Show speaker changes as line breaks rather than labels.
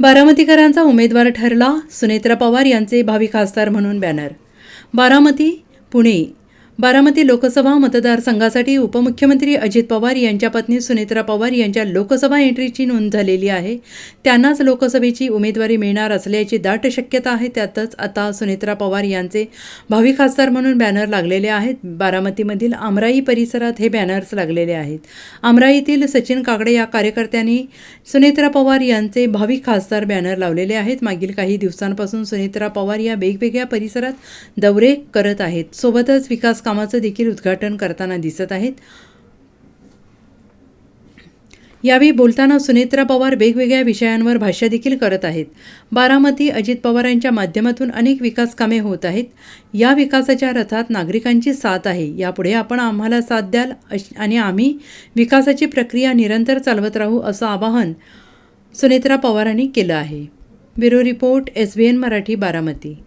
बारामतीकरांचा उमेदवार ठरला सुनेत्रा पवार यांचे भावी खासदार म्हणून बॅनर. बारामती पुणे. बारामती लोकसभा मतदारसंघासाठी उपमुख्यमंत्री अजित पवार यांच्या पत्नी सुनेत्रा पवार यांच्या लोकसभा एंट्रीची नोंद झालेली आहे. त्यांनाच लोकसभेची उमेदवारी मिळणार असल्याची दाट शक्यता आहे. त्यातच आता सुनेत्रा पवार यांचे भावी खासदार म्हणून बॅनर लागलेले आहेत. बारामतीमधील आमराई परिसरात हे बॅनर्स लागलेले आहेत. आमराईतील सचिन काकडे या कार्यकर्त्यांनी सुनेत्रा पवार यांचे भावी खासदार बॅनर लावलेले आहेत. मागील काही दिवसांपासून सुनेत्रा पवार या वेगवेगळ्या परिसरात दौरे करत आहेत. सोबतच विकास कामाचं देखील उद्घाटन करताना दिसत आहेत. यावेळी बोलताना सुनेत्रा पवार वेगवेगळ्या विषयांवर भाष्य देखील करत आहेत. बारामती अजित पवारांच्या माध्यमातून अनेक विकास कामे होत आहेत. या विकासाच्या रथात नागरिकांची साथ आहे. यापुढे आपण आम्हाला साथ द्याल अश- आणि आम्ही विकासाची प्रक्रिया निरंतर चालवत राहू असं आवाहन सुनेत्रा पवारांनी केलं आहे. Bureau report S B N Marathi Baramati.